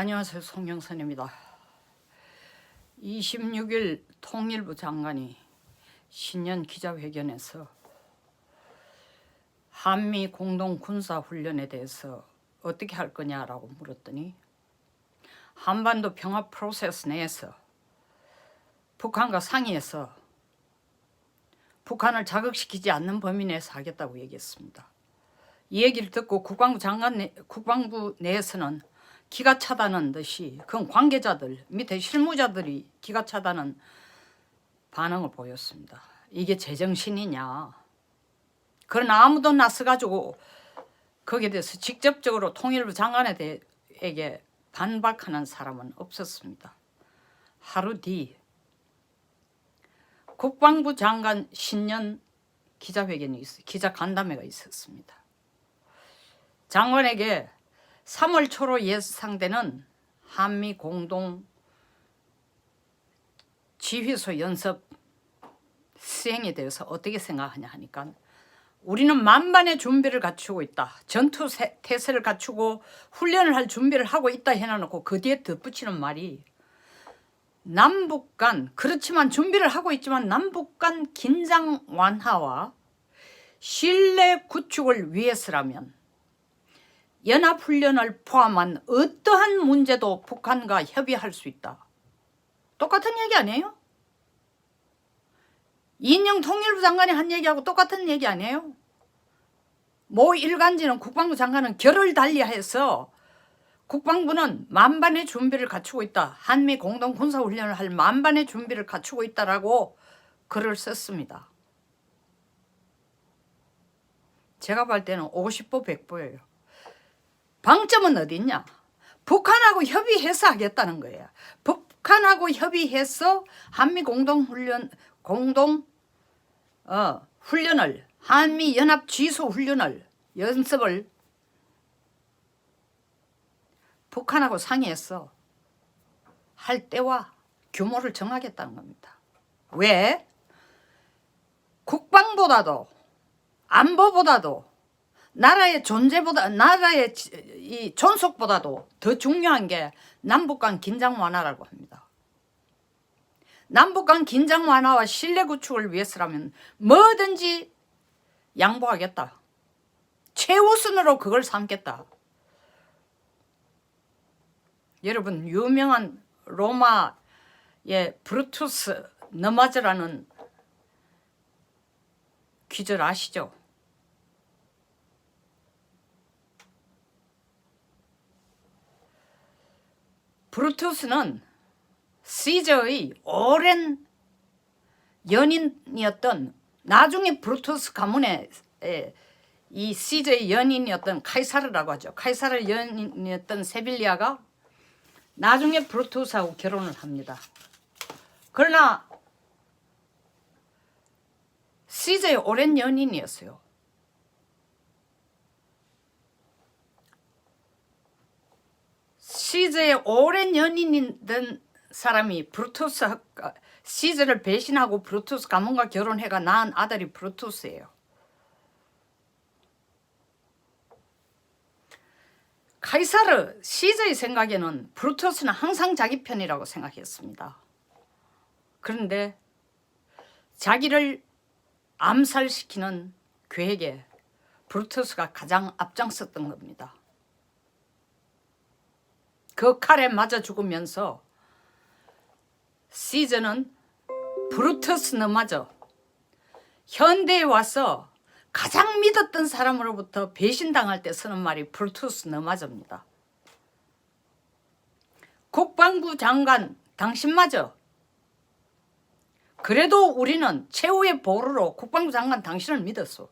안녕하세요. 송영선입니다. 26일 통일부 장관이 신년 기자회견에서 한미 공동 군사 훈련에 대해서 어떻게 할 거냐라고 물었더니 한반도 평화 프로세스 내에서 북한과 상의해서 북한을 자극시키지 않는 범위 내에서 하겠다고 얘기했습니다. 이 얘기를 듣고 국방부 장관 내, 국방부 내에서는 기가 차다는 듯이 그건 관계자들 밑에 실무자들이 기가 차다는 반응을 보였습니다. 이게 제정신이냐? 그러나 아무도 나서가지고 거기에 대해서 직접적으로 통일부 장관에게 반박하는 사람은 없었습니다. 하루 뒤 국방부 장관 신년 기자회견이 있, 기자 간담회가 있었습니다. 장관에게 3월 초로 예상되는 한미 공동 지휘소 연습 수행에 대해서 어떻게 생각하냐 하니까 우리는 만반의 준비를 갖추고 있다. 전투 세- 태세를 갖추고 훈련을 할 준비를 하고 있다 해놔놓고 그 뒤에 덧붙이는 말이 남북 간 그렇지만 준비를 하고 있지만 남북 간 긴장 완화와 신뢰 구축을 위해서라면 연합훈련을 포함한 어떠한 문제도 북한과 협의할 수 있다. 똑같은 얘기 아니에요? 이인영 통일부 장관이 한 얘기하고 똑같은 얘기 아니에요? 모 일간지는 국방부 장관은 결을 달리해서 국방부는 만반의 준비를 갖추고 있다. 한미 공동 군사 훈련을 할 만반의 준비를 갖추고 있다라고 글을 썼습니다. 제가 볼 때는 50보 100보예요. 방점은 어디 있냐? 북한하고 협의해서 하겠다는 거예요. 북한하고 협의해서 한미 공동 훈련 공동 어, 훈련을 한미 연합 지소 훈련을 연습을 북한하고 상의해서 할 때와 규모를 정하겠다는 겁니다. 왜? 국방보다도 안보보다도 나라의 존재보다 나라의 지- 이 존속보다도 더 중요한 게 남북 간 긴장 완화라고 합니다. 남북 간 긴장 완화와 신뢰 구축을 위해서라면 뭐든지 양보하겠다. 최우선으로 그걸 삼겠다. 여러분 유명한 로마의 브루투스 너마저라는 귀절 아시죠? 브루투스는 시저의 오랜 연인이었던 나중에 브루투스 가문의 에, 이 시저의 연인이었던 카이사르라고 하죠. 카이사르 연인이었던 세빌리아가 나중에 브루투스하고 결혼을 합니다. 그러나 시저의 오랜 연인이었어요. 시저의 오랜 연인이던 사람이 브루투스 시저를 배신하고 브루투스 가문과 결혼해가 낳은 아들이 브루투스예요. 카이사르 시저의 생각에는 브루투스는 항상 자기 편이라고 생각했습니다. 그런데 자기를 암살시키는 계획에 브루투스가 가장 앞장섰던 겁니다. 그 칼에 맞아 죽으면서 시저는 브루투스너마저 현대에 와서 가장 믿었던 사람으로부터 배신당할 때 쓰는 말이 브루투스너마저입니다. 국방부 장관 당신마저 그래도 우리는 최후의 보루로 국방부 장관 당신을 믿었어.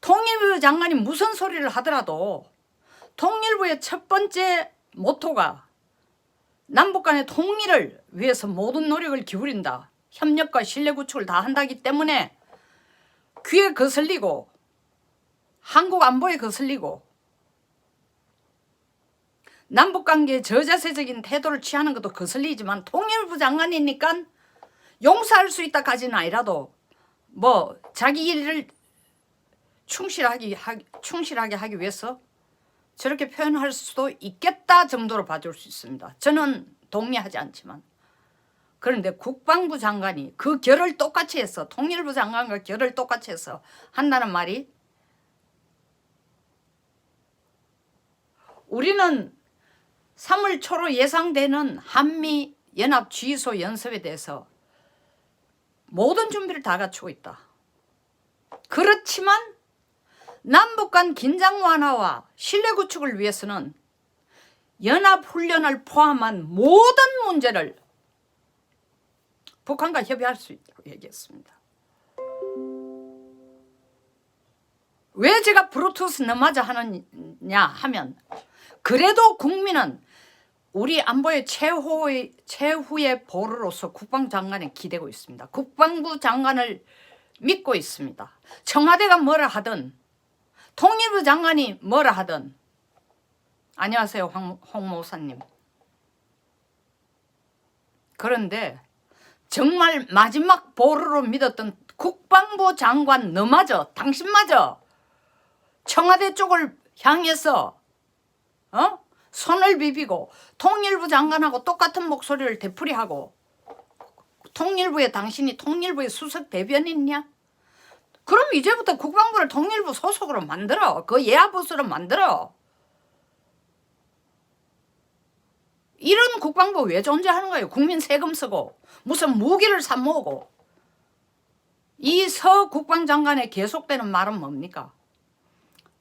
통일부 장관이 무슨 소리를 하더라도 통일부의 첫 번째 모토가 남북 간의 통일을 위해서 모든 노력을 기울인다. 협력과 신뢰 구축을 다 한다기 때문에 귀에 거슬리고 한국 안보에 거슬리고 남북 관계에 저자세적인 태도를 취하는 것도 거슬리지만 통일부 장관이니까 용서할 수 있다까지는 아니라도 뭐 자기 일을 충실하게 하, 충실하게 하기 위해서 저렇게 표현할 수도 있겠다 정도로 봐줄 수 있습니다. 저는 동의하지 않지만 그런데 국방부 장관이 그 결을 똑같이 해서 통일부 장관과 결을 똑같이 해서 한다는 말이 우리는 3월 초로 예상되는 한미 연합 주의소 연습에 대해서 모든 준비를 다 갖추고 있다. 그렇지만 남북 간 긴장 완화와 신뢰 구축을 위해서는 연합 훈련을 포함한 모든 문제를 북한과 협의할 수 있다고 얘기했습니다. 왜 제가 브루투스 넘어자 하느냐 하면 그래도 국민은 우리 안보의 최후의 최후의 보루로서 국방장관에 기대고 있습니다. 국방부 장관을 믿고 있습니다. 청와대가 뭐라 하든 통일부 장관이 뭐라 하든 안녕하세요 황, 홍 모사님. 그런데 정말 마지막 보루로 믿었던 국방부 장관 너마저 당신마저 청와대 쪽을 향해서 어? 손을 비비고 통일부 장관하고 똑같은 목소리를 되풀이하고 통일부에 당신이 통일부의 수석 대변인이냐? 그럼 이제부터 국방부를 통일부 소속으로 만들어. 그 예하부스로 만들어. 이런 국방부 왜 존재하는 거예요? 국민 세금 쓰고 무슨 무기를 사 모으고 이 서 국방장관의 계속되는 말은 뭡니까?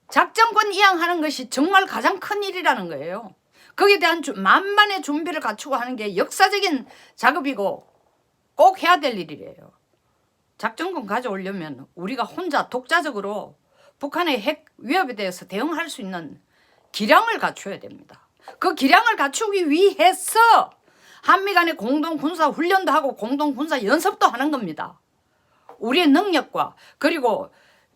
작전권 이양하는 것이 정말 가장 큰 일이라는 거예요. 거기에 대한 주- 만반의 준비를 갖추고 하는 게 역사적인 작업이고 꼭 해야 될 일이래요. 작전권 가져오려면 우리가 혼자 독자적으로 북한의 핵 위협에 대해서 대응할 수 있는 기량을 갖춰야 됩니다. 그 기량을 갖추기 위해서 한미 간의 공동 군사 훈련도 하고 공동 군사 연습도 하는 겁니다. 우리의 능력과 그리고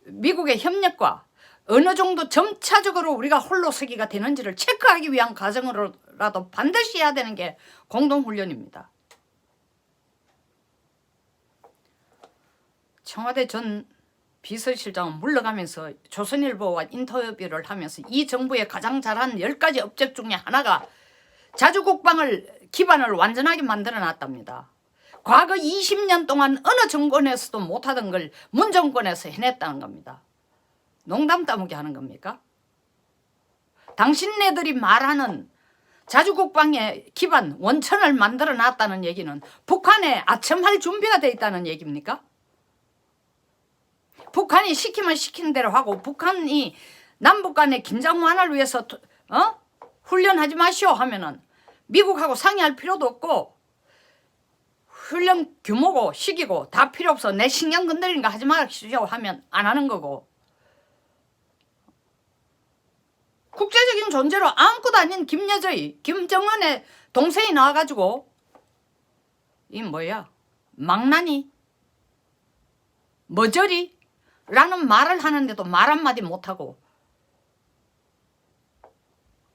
미국의 협력과 어느 정도 점차적으로 우리가 홀로 서기가 되는지를 체크하기 위한 과정으로라도 반드시 해야 되는 게 공동 훈련입니다. 청와대 전 비서실장은 물러가면서 조선일보와 인터뷰를 하면서 이 정부의 가장 잘한 열 가지 업적 중에 하나가 자주국방을 기반을 완전하게 만들어 놨답니다. 과거 20년 동안 어느 정권에서도 못하던 걸 문정권에서 해냈다는 겁니다. 농담 따먹게 하는 겁니까? 당신네들이 말하는 자주국방의 기반 원천을 만들어 놨다는 얘기는 북한에 아첨할 준비가 돼 있다는 얘기입니까? 북한이 시키면 시키는 대로 하고 북한이 남북 간의 긴장 완화를 위해서 도- 어? 훈련하지 마시오 하면은 미국하고 상의할 필요도 없고 훈련 규모고 시기고 다 필요 없어. 내 신경 건드리는 거 하지 마시오 하면 안 하는 거고. 국제적인 존재로 아무것도 아닌 김여저희 김정은의 동생이 나와가지고 이 뭐야? 망나니? 머저리 라는 말을 하는데도 말 한마디 못하고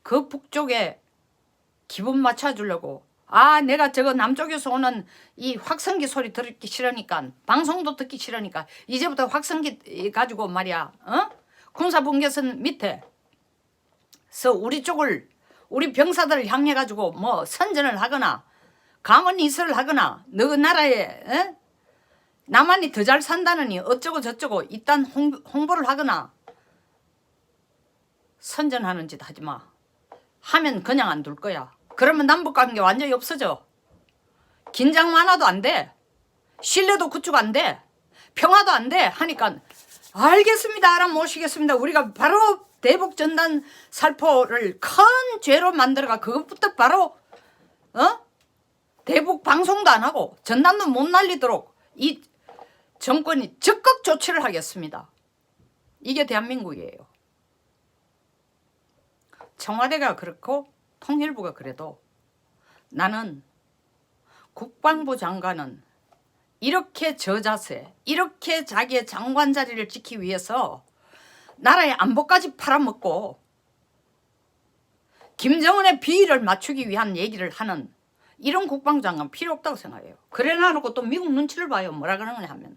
그 북쪽에 기분 맞춰주려고 아 내가 저거 남쪽에서 오는 이 확성기 소리 듣기 싫으니까 방송도 듣기 싫으니까 이제부터 확성기 가지고 말이야 어? 군사분계선 밑에 서 우리 쪽을 우리 병사들을 향해 가지고 뭐 선전을 하거나 감언 이설을 하거나 너 나라에 에? 나만이 더 잘 산다느니 어쩌고 저쩌고 일단 홍, 홍보 를 하거나 선전하는 짓 하지 마. 하면 그냥 안 둘 거야. 그러면 남북 관계 완전히 없어져. 긴장 완화도 안 돼. 신뢰도 구축 안 돼. 평화도 안 돼. 하니까 알겠습니다. 알아 모시겠습니다. 우리가 바로 대북 전단 살포를 큰 죄로 만들어가 그것부터 바로 어? 대북 방송도 안 하고 전단도 못 날리도록 이 정권이 적극 조치를 하겠습니다. 이게 대한민국이에요. 청와대가 그렇고 통일부가 그래도 나는 국방부 장관은 이렇게 저자세, 이렇게 자기의 장관 자리를 지키기 위해서 나라의 안보까지 팔아먹고 김정은의 비위를 맞추기 위한 얘기를 하는 이런 국방장관 필요 없다고 생각해요. 그래 놔놓고 또 미국 눈치를 봐요. 뭐라 그러느냐 하면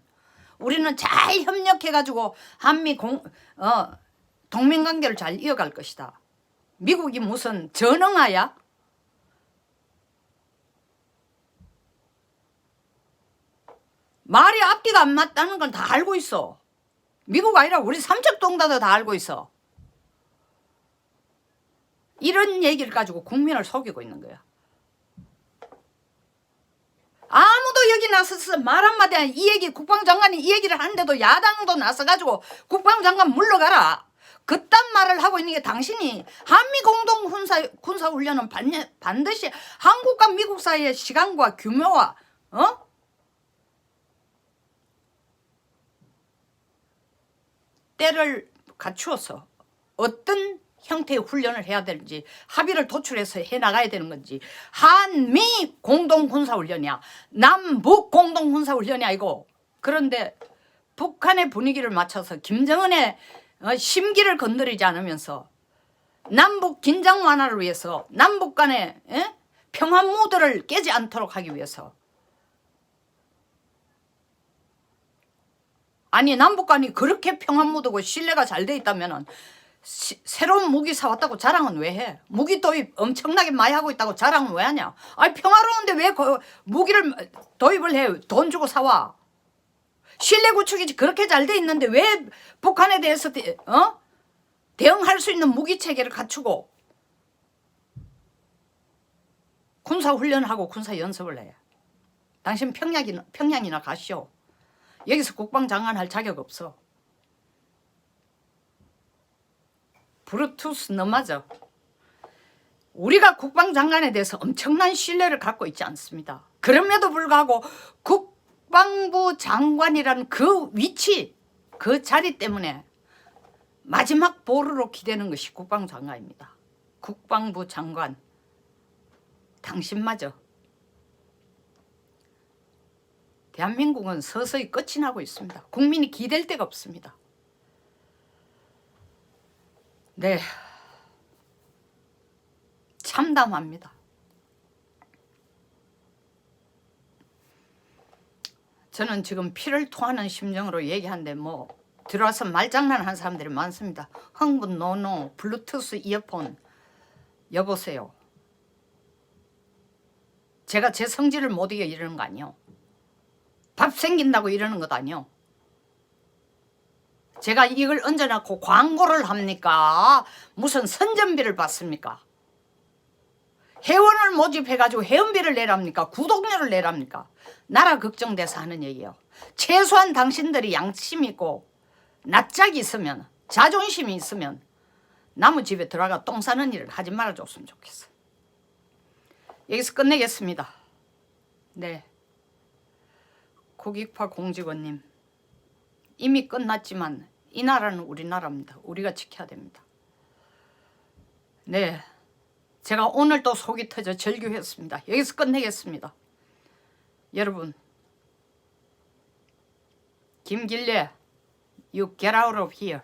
우리는 잘 협력해가지고 한미 공, 어, 동맹관계를 잘 이어갈 것이다. 미국이 무슨 전응아야? 말이 앞뒤가 안 맞다는 건 다 알고 있어. 미국 아니라 우리 삼척동다도 다 알고 있어. 이런 얘기를 가지고 국민을 속이고 있는 거야. 아무도 여기 나서서 말 한마디 안, 이 얘기 국방장관이 이 얘기를 하는데도 야당도 나서가지고 국방장관 물러가라. 그딴 말을 하고 있는 게 당신이 한미 공동 군사 군사 훈련은 반, 반드시 한국과 미국 사이의 시간과 규모와 어 때를 갖추어서 어떤 형태의 훈련을 해야 되는지 합의를 도출해서 해 나가야 되는 건지. 한미 공동 군사 훈련이야. 남북 공동 군사 훈련이 아니고 그런데 북한의 분위기를 맞춰서 김정은의 어, 심기를 건드리지 않으면서 남북 긴장 완화를 위해서 남북 간의 예? 평화 무드를 깨지 않도록 하기 위해서. 아니 남북 간이 그렇게 평화 무드고 신뢰가 잘 돼 있다면 은 시- 새로운 무기 사왔다고 자랑은 왜 해? 무기 도입 엄청나게 많이 하고 있다고 자랑은 왜 하냐? 아니 평화로운데 왜 거- 무기를 도입을 해? 돈 주고 사와? 신뢰 구축이 그렇게 잘 돼 있는데 왜 북한에 대해서 대, 어? 대응할 수 있는 무기 체계를 갖추고 군사 훈련하고 군사 연습을 해? 당신 평양이나, 평양이나 가시오. 여기서 국방장관 할 자격 없어. 브루투스 너마저. 우리가 국방장관에 대해서 엄청난 신뢰를 갖고 있지 않습니다. 그럼에도 불구하고 국방부 장관이라는 그 위치, 그 자리 때문에 마지막 보루로 기대는 것이 국방장관입니다. 국방부 장관. 당신마저. 대한민국은 서서히 끝이 나고 있습니다. 국민이 기댈 데가 없습니다. 네. 참담합니다. 저는 지금 피를 토하는 심정으로 얘기하는데 뭐 들어와서 말장난하는 사람들이 많습니다. 흥분 노노 블루투스 이어폰 여보세요. 제가 제 성질을 못 이겨 이러는 거 아니요. 밥 생긴다고 이러는 것 아니요. 제가 이걸 얹어놓고 광고를 합니까? 무슨 선전비를 받습니까? 회원을 모집해가지고 회원비를 내랍니까? 구독료를 내랍니까? 나라 걱정돼서 하는 얘기예요. 최소한 당신들이 양심 있고 낯짝이 있으면 자존심이 있으면 나무 집에 들어가 똥 싸는 일을 하지 말아줬으면 좋겠어. 여기서 끝내겠습니다. 네. 고기파 공직원님 이미 끝났지만 이 나라는 우리나라입니다. 우리가 지켜야 됩니다. 네. 제가 오늘 또 속이 터져 절규했습니다. 여기서 끝내겠습니다. 여러분 김길래 You get out of here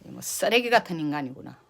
뭐 쓰레기 같은 인간이구나.